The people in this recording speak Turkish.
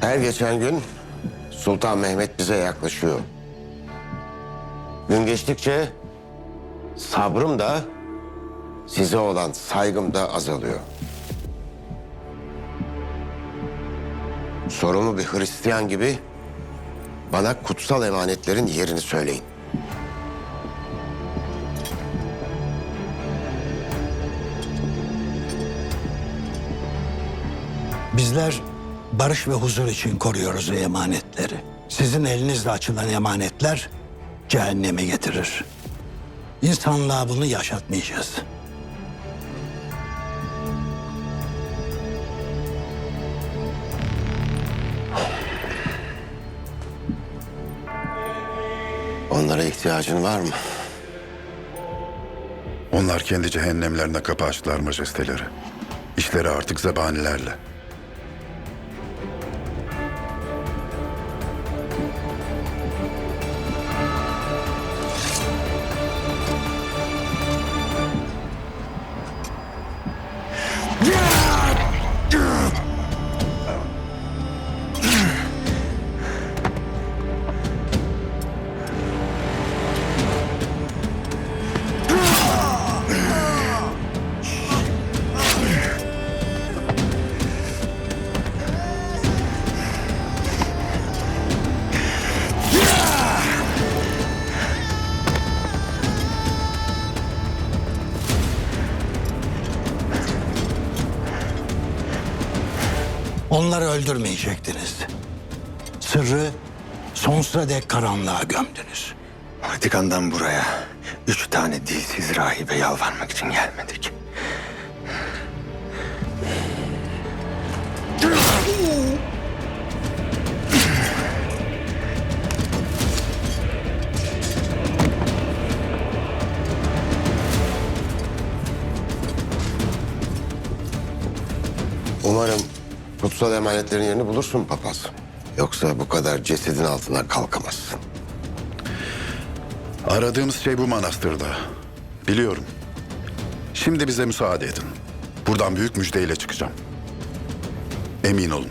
Her geçen gün Sultan Mehmet bize yaklaşıyor. Gün geçtikçe sabrım da size olan saygım da azalıyor. Sorumu bir Hristiyan gibi bana kutsal emanetlerin yerini söyleyin. Bizler barış ve huzur için koruyoruz o emanetleri. Sizin elinizle açılan emanetler cehenneme getirir. İnsanlığa bunu yaşatmayacağız. Onlara ihtiyacın var mı? Onlar kendi cehennemlerine kapı açtılar majesteleri. İşleri artık zebanilerle. Onları öldürmeyecektiniz. Sırrı sonsuza dek karanlığa gömdünüz. Vatikan'dan buraya üç tane dilsiz rahibe yalvarmak için gelmedik. Umarım kutsal emanetlerin yerini bulursun papaz. Yoksa bu kadar cesedin altına kalkamazsın. Aradığımız şey bu manastırda. Biliyorum. Şimdi bize müsaade edin. Buradan büyük müjdeyle çıkacağım. Emin olun.